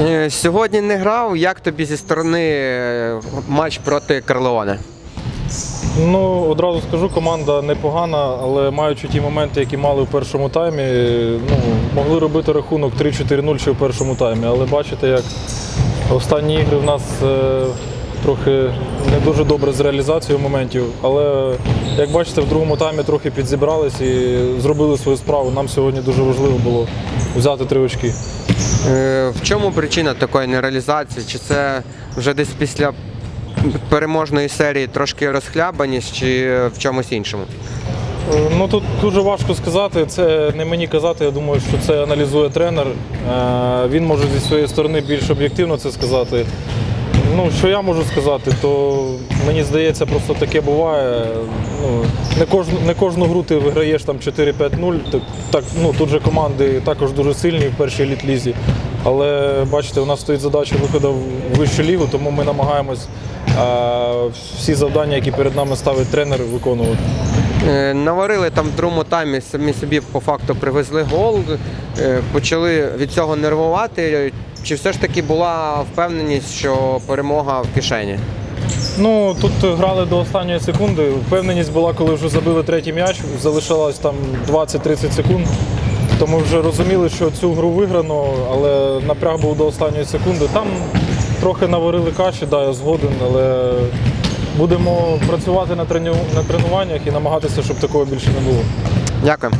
Е, Сьогодні не грав. Як тобі зі сторони е, матч проти Карлеоне? Ну, одразу скажу, команда непогана, але маючи ті моменти, які мали в першому таймі, ну, могли робити рахунок 3-4-0 ще в першому таймі. Але бачите, як останні ігри в нас е, трохи не дуже добре з реалізацією моментів. Але як бачите, в другому таймі трохи підзібрались і зробили свою справу. Нам сьогодні дуже важливо було взяти три очки. Е, В чому причина такої нереалізації? Чи це вже десь після переможної серії трошки розхлябаність, чи в чомусь іншому? Е, Ну тут дуже важко сказати. Це не мені казати. Я думаю, що це аналізує тренер. Е, Він може зі своєї сторони більш об'єктивно це сказати. Ну, що я можу сказати, то мені здається, просто таке буває. Ну, не, кожну, не кожну гру ти виграєш там 4-5-0. Так, так, ну, тут же команди також дуже сильні в першій еліт-лізі. Але бачите, у нас стоїть задача виходу в вищу лігу, тому ми намагаємось е, всі завдання, які перед нами ставить тренер, виконувати. Е, Наварили там в другому таймі, самі собі по факту привезли гол, е, почали від цього нервувати. Чи все ж таки була впевненість, що перемога в кишені? Ну тут грали до останньої секунди. Впевненість була, коли вже забили третій м'яч, залишалось там 20-30 секунд. Тому вже розуміли, що цю гру виграно, але напряг був до останньої секунди. Там трохи наварили каші, да, я згоден, але будемо працювати на, трену- на тренуваннях і намагатися, щоб такого більше не було. Дякую.